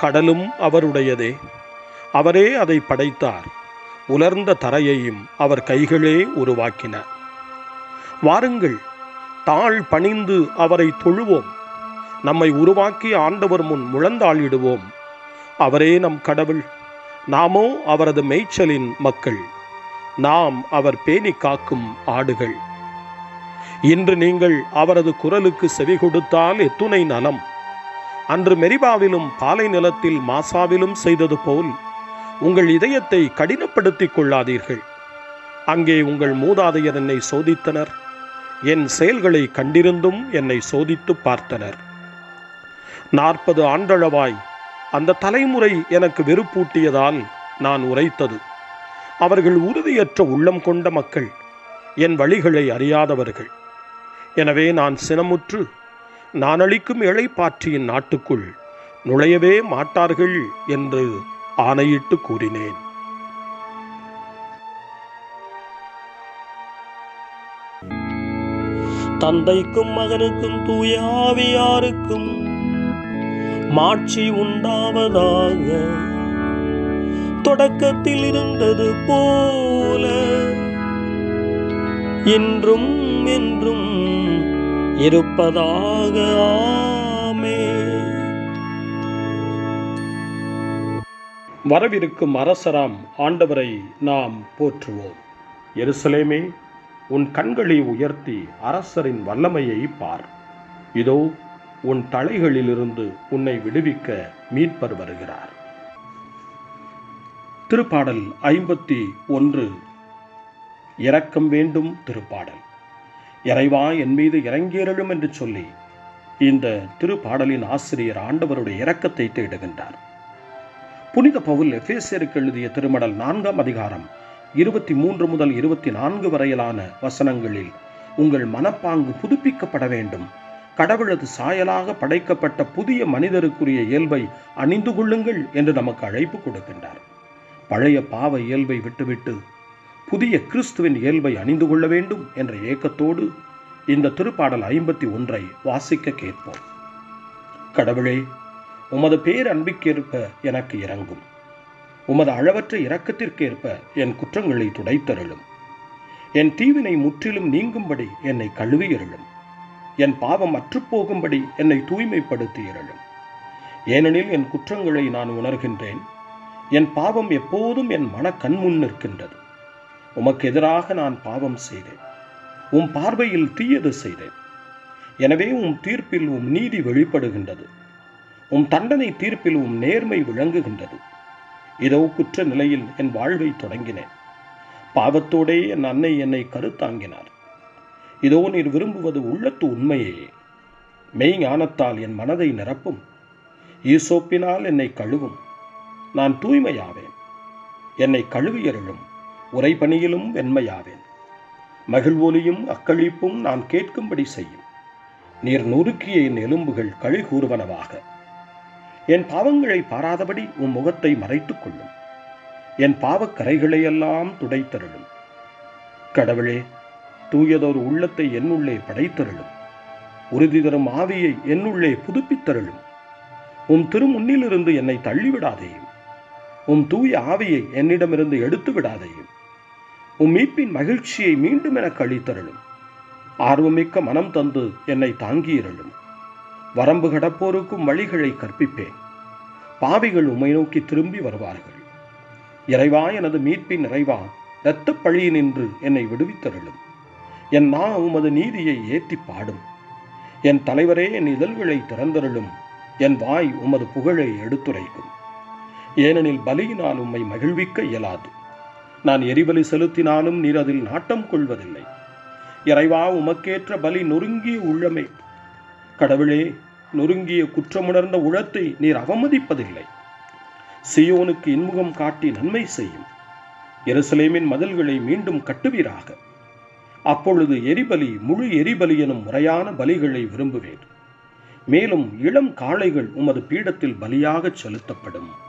கடலும் அவருடையதே. அவரே அதை படைத்தார். உலர்ந்த தரையையும் அவர் கைகளே உருவாக்கின. வாருங்கள் தாழ் பணிந்து அவரை தொழுவோம். நம்மை உருவாக்கி ஆண்டவர் முன் முழந்தாளிடுவோம். அவரே நம் கடவுள். நாமோ அவரது மேய்ச்சலின் மக்கள். நாம் அவர் பேணி காக்கும் ஆடுகள். இன்று நீங்கள் அவரது குரலுக்கு செவி கொடுத்தால் எத்துணை நலம். அன்று மெரிபாவிலும் பாலை நிலத்தில் மாசாவிலும் செய்தது போல் உங்கள் இதயத்தை கடினப்படுத்திக் கொள்ளாதீர்கள். அங்கே உங்கள் மூதாதையர் என்னை சோதித்தனர். என் செயல்களை கண்டிருந்தும் என்னை சோதித்து பார்த்தனர். நாற்பது ஆண்டளவாய் அந்த தலைமுறை எனக்கு வெறுப்பூட்டியதால் நான் உரைத்தது. அவர்கள் உறுதியற்ற உள்ளம் கொண்ட மக்கள் என் வழிகளை அறியாதவர்கள். எனவே நான் சினமுற்று நான் அளிக்கும் இழைப்பாற்றியின் நாட்டுக்குள் நுழையவே மாட்டார்கள் என்று ஆணையிட்டு கூறினேன். தந்தைக்கும் மகனுக்கும் தூயாவியாருக்கும் மாட்சி உண்டாவதாக தொடக்கத்தில் இருந்தது போல என்றும் என்றும் இருப்பதாக ஆமே வரவிருக்கும் அரசராம் ஆண்டவரை நாம் போற்றுவோம். எருசலேமே உன் கண்களை உயர்த்தி அரசரின் வல்லமையை பார். இதோ உன் தலைகளிலிருந்து உன்னை விடுவிக்க மீட்பர் வருகிறார். திருப்பாடல் ஐம்பத்தி ஒன்று. இரக்கம் வேண்டும் திருப்பாடல். இறைவா என் மீது இறங்கியருளும் என்று சொல்லி இந்த திருப்பாடலின் ஆசிரியர் ஆண்டவருடைய இரக்கத்தை தேடுகின்றார். புனித பவுல் எஃபேசியருக்கு எழுதிய திருமடல் நான்காம் அதிகாரம் இருபத்தி மூன்று முதல் இருபத்தி நான்கு வரையிலான வசனங்களில் உங்கள் மனப்பாங்கு புதுப்பிக்கப்பட வேண்டும். கடவுளது சாயலாக படைக்கப்பட்ட புதிய மனிதருக்குரிய இயல்பை அணிந்து கொள்ளுங்கள் என்று நமக்கு அழைப்பு கொடுக்கின்றார். பழைய பாவ இயல்பை விட்டுவிட்டு புதிய கிறிஸ்துவின் இயல்பை அணிந்து கொள்ள வேண்டும் என்ற ஏக்கத்தோடு இந்த திருப்பாடல் ஐம்பத்தி ஒன்றை வாசிக்க கேட்போம். கடவுளே உமது பேர் அன்பிற்கேற்ப எனக்கு இறங்கும் உமது அளவற்ற இரக்கத்திற்கேற்ப என் குற்றங்களை துடைத்தருளும். என் தீவினை முற்றிலும் நீங்கும்படி என்னை கழுவியருளும். என் பாவம் அற்றுப்போகும்படி என்னை தூய்மைப்படுத்தியருளும். ஏனெனில் என் குற்றங்களை நான் உணர்கின்றேன். என் பாவம் எப்போதும் என் மன கண்முன் நிற்கின்றது. உமக்கு எதிராக நான் பாவம் செய்தேன். உம் பார்வையில் தீயது செய்தேன். எனவே உம் தீர்ப்பில் உம் நீதி வெளிப்படுகின்றது. உம் தண்டனை தீர்ப்பில் உம் நேர்மை விளங்குகின்றது. இதோ குற்ற நிலையில் என் வாழ்வை தொடங்கினேன். பாவத்தோடே என் அன்னை என்னை கருத்தாங்கினார். இதோ நீர் விரும்புவது உள்ளத்து உண்மையே. மெய் ஞானத்தால் என் மனதை நிரப்பும். ஈசோப்பினால் என்னை கழுவும். நான் தூய்மையாவேன். என்னை கழுவியருளும் உரைபணியிலும் வெண்மையாவேன். மகிழ்வொலியும் அக்களிப்பும் நான் கேட்கும்படி செய்யும். நீர் நொறுக்கிய என் எலும்புகள் களி கூறுவனவாக என் பாவங்களை பாராதபடி உன் முகத்தை மறைத்துக் கொள்ளும். என் பாவக்கரைகளையெல்லாம் துடைத்தருளும். கடவுளே தூயதொரு உள்ளத்தை என்னுள்ளே படைத்தருளும். உறுதி தரும் ஆவியை என்னுள்ளே புதுப்பித்தருளும். உம் திருமுன்னிலிருந்து என்னை தள்ளிவிடாதேயும். உம் தூய ஆவியை என்னிடமிருந்து எடுத்து விடாதேயும் உம் மீட்பின் மகிழ்ச்சியை மீண்டும் எனக்கு அளித்தருளும் ஆர்வமிக்க மனம் தந்து என்னை தாங்கியிருளும். வரம்பு கடப்போருக்கும் வழிகளை கற்பிப்பேன். பாவிகள் உம்மை நோக்கி திரும்பி வருவார்கள். இறைவா எனது மீட்பின் இறைவா இரத்தப் பழியினின்று என்னை விடுவித்தருளும். என் நா உமது நீதியை ஏற்றி பாடும். என் தலைவரே என் இதழ்களை திறந்தருளும். என் வாய் உமது புகழை எடுத்துரைக்கும். ஏனெனில் பலியினால் உம்மை மகிழ்விக்க இயலாது. நான் எரிபலி செலுத்தினாலும் நீர் அதில் நாட்டம் கொள்வதில்லை. இறைவா உமக்கேற்ற பலி நொறுங்கிய உள்ளமே. கடவுளே நொறுங்கிய குற்றமுணர்ந்த உளத்தை நீர் அவமதிப்பதில்லை. சியோனுக்கு இன்முகம் காட்டி நன்மை செய்யும். எருசலேமின் மதில்களை மீண்டும் கட்டுவீராக. அப்பொழுது எரிபலி முழு எரிபலி எனும் முறையான பலிகளை விரும்புவேன். மேலும் இளம் காளைகள் உமது பீடத்தில் பலியாகச் செலுத்தப்படும்.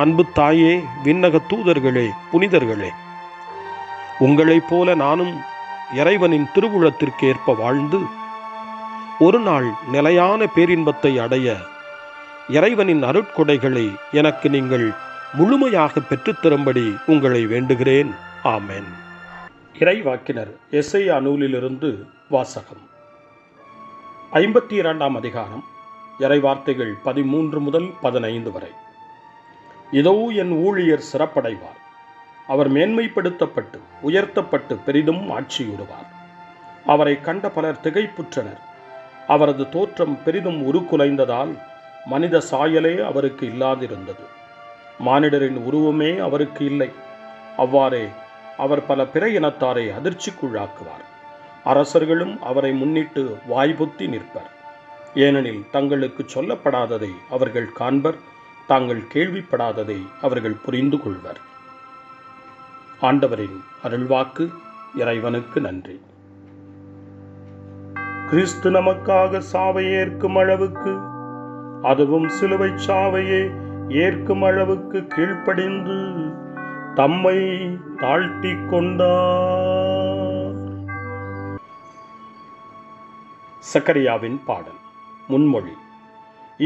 அன்பு தாயே விண்ணக தூதர்களே புனிதர்களே. உங்களைப் போல நானும் இறைவனின் திருவுளத்திற்கு ஏற்ப வாழ்ந்து ஒரு நாள் நிலையான பேரின்பத்தை அடைய இறைவனின் அருட்கொடைகளை எனக்கு நீங்கள் முழுமையாக பெற்றுத்தரும்படி உங்களை வேண்டுகிறேன். ஆமேன். இறைவாக்கினர் எஸ்ஐயா நூலிலிருந்து வாசகம். ஐம்பத்தி இரண்டாம் அதிகாரம் இறைவார்த்தைகள் பதிமூன்று முதல் பதினைந்து வரை. இதோ என் ஊழியர் சிறப்படைவார். அவர் மேன்மைப்படுத்தப்பட்டு உயர்த்தப்பட்டு பெரிதும் ஆட்சியுறுவார் அவரை கண்ட பலர் திகைப்புற்றனர். அவரது தோற்றம் பெரிதும் உருக்குலைந்ததால் மனித சாயலே அவருக்கு இல்லாதிருந்தது. மானிடரின் உருவமே அவருக்கு இல்லை. அவ்வாறே அவர் பல பிற இனத்தாரை அதிர்ச்சிக்குள்ளாக்குவார். அரசர்களும் அவரை முன்னிட்டு வாய்புத்தி நிற்பர். ஏனெனில் தங்களுக்கு சொல்லப்படாததை அவர்கள் காண்பர். தாங்கள் கேள்விப்படாததை அவர்கள் புரிந்து கொள்வர். ஆண்டவரின் அருள்வாக்கு இறைவனுக்கு நன்றி. கிறிஸ்து நமக்காக சாவை ஏற்கும் அளவுக்கு அதுவும் சிலுவை சாவையே ஏற்கும் அளவுக்கு கீழ்ப்படிந்து தம்மை தாழ்த்திக் கொண்டார். சக்கரியாவின் பாடல் முன்மொழி.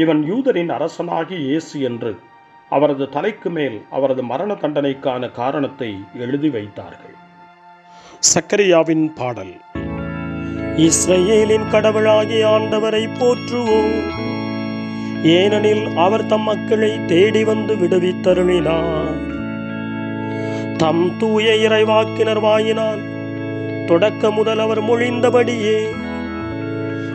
இவன் யூதரின் அரசனாகி இயேசு என்று. அவரது தலைக்கு மேல் அவரது மரண தண்டனைக்கான காரணத்தை எழுதி வைத்தார்கள். சக்கரியாவின் பாடல். இஸ்ரேலின் கடவுளாகி ஆண்டவரை போற்றுவோம். ஏனெனில் அவர் தம் மக்களை தேடி வந்து விடுவித்தருளினார். தம் தூய இறைவாக்கினர் வாயினால் தொடக்க முதல் அவர் மொழிந்தபடியே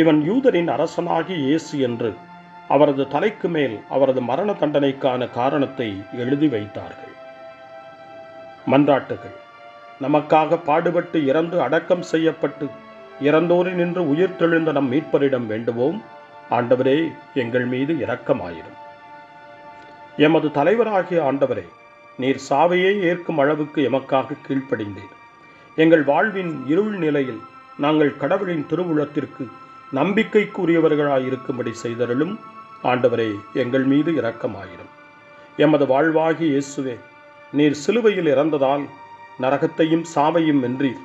இவன் யூதரின் அரசனாகி இயேசு என்று அவரது தலைக்கு மேல் அவரது மரண தண்டனைக்கான காரணத்தை எழுதி வைத்தார்கள். மன்றாட்டுகள். நமக்காக பாடுபட்டு இறந்து அடக்கம் செய்யப்பட்டு இறந்தோரி நின்று உயிர் தெழுந்த நம் மீட்பரிடம் வேண்டுவோம். ஆண்டவரே எங்கள் மீது இரக்கமாயிரும். எமது தலைவராகிய ஆண்டவரே நீர் சாவையே ஏற்கும் அளவுக்கு எமக்காக கீழ்ப்படிந்தீர். எங்கள் வாழ்வின் இருள் நிலையில் நாங்கள் கடவுளின் திருவுளத்திற்கு நம்பிக்கைக்குரியவர்களாயிருக்கும்படி செய்தருளும் ஆண்டவரே எங்கள் மீது இரக்கமாயிரும். எமது வாழ்வாகி இயேசுவே நீர் சிலுவையில் இறந்ததால் நரகத்தையும் சாவையும் வென்றீர்.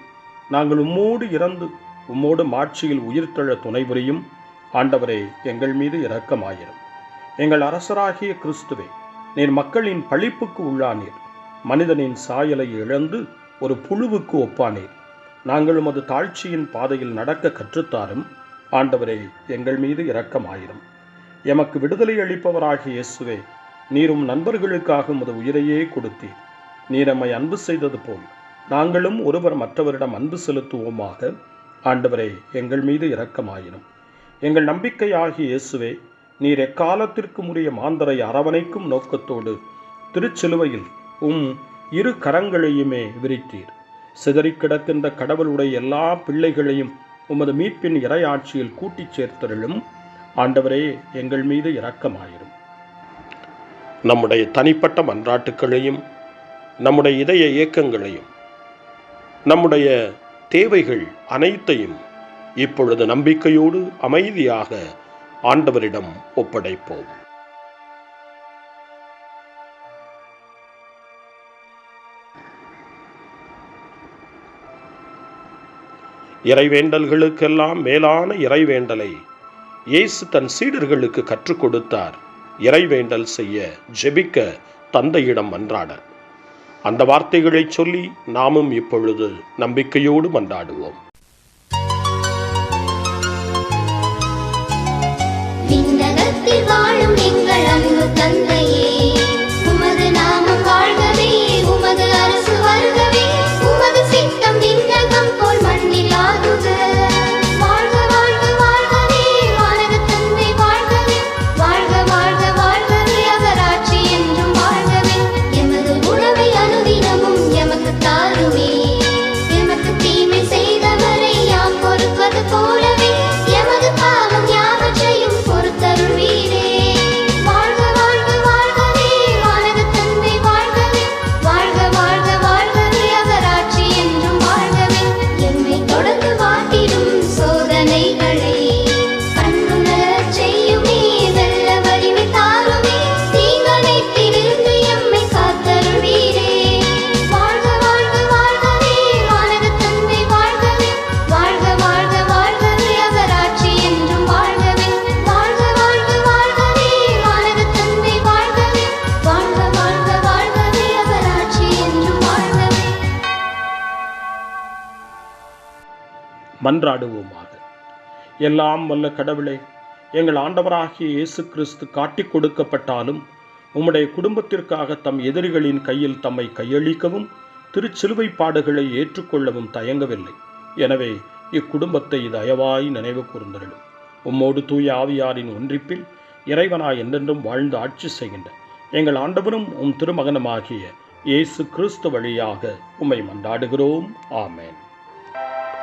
நாங்கள் உம்மோடு இறந்து உம்மோடு மாட்சியில் உயிர்த்தெழ துணை புரியும் ஆண்டவரே எங்கள் மீது இரக்கமாயிரும். எங்கள் அரசராகிய கிறிஸ்துவே நீர் மக்களின் பழிப்புக்கு உள்ளானீர். மனிதனின் சாயலை இழந்து ஒரு புழுவுக்கு ஒப்பானீர். நாங்களும் அது தாழ்ச்சியின் பாதையில் நடக்க கற்றுத்தாரும். ஆண்டவரே எங்கள் மீது இரக்கமாயிரும். எமக்கு விடுதலை அளிப்பவராகிய இயேசுவே நீரும் நண்பர்களுக்காக உமது உயிரையே கொடுத்தீர். நீர் நம்மை அன்பு செய்தது போல் நாங்களும் ஒருவர் மற்றவரிடம் அன்பு செலுத்துவோமாக. ஆண்டவரே எங்கள் மீது இரக்கமாயினும் எங்கள் நம்பிக்கையாகிய இயேசுவே நீர் எக்காலத்திற்கும் உரிய மாந்தரை அரவணைக்கும் நோக்கத்தோடு திருச்சிலுவையில் உம் இரு கரங்களையுமே விரித்தீர். சிதறிக் கிடக்கின்ற கடவுளுடைய எல்லா பிள்ளைகளையும் உமது மீட்பின் இறையாட்சியில் கூட்டிச் சேர்த்தருளும். ஆண்டவரே எங்கள் மீது இரக்கமாயிரும். நம்முடைய தனிப்பட்ட மன்றாட்டுக்களையும் நம்முடைய இதய இயக்கங்களையும் நம்முடைய தேவைகள் அனைத்தையும் இப்பொழுது நம்பிக்கையோடு அமைதியாக ஆண்டவரிடம் ஒப்படைப்போம். இறைவேண்டல்களுக்கெல்லாம் மேலான இறைவேண்டலை இயேசு தன் சீடர்களுக்கு கற்றுக் கொடுத்தார் இறைவேண்டல் செய்ய ஜெபிக்க தந்தையிடம் மன்றாட அந்த வார்த்தைகளை சொல்லி நாமும் இப்பொழுது நம்பிக்கையோடு மன்றாடுவோம். வாழும் எங்கள் அன்பு தந்தை மன்றாடுவோமாக எல்லாம் வல்ல கடவுளே எங்கள் ஆண்டவராகிய இயேசு கிறிஸ்து காட்டிக் கொடுக்கப்பட்டாலும் உம்முடைய குடும்பத்திற்காக தம் எதிரிகளின் கையில் தம்மை கையளிக்கவும் திருச்சிலுவை பாடுகளை ஏற்றுக்கொள்ளவும் தயங்கவில்லை. எனவே இக்குடும்பத்தை தயவாய் நினைவு கூர்ந்தருளும். உம்மோடு தூய ஆவியாரின் ஒன்றிப்பில் இறைவனாய் என்றென்றும் வாழ்ந்து ஆட்சி செய்கின்ற எங்கள் ஆண்டவரும் உம் திருமகனுமாகிய இயேசு கிறிஸ்து வழியாக உம்மை மன்றாடுகிறோம். ஆமேன்.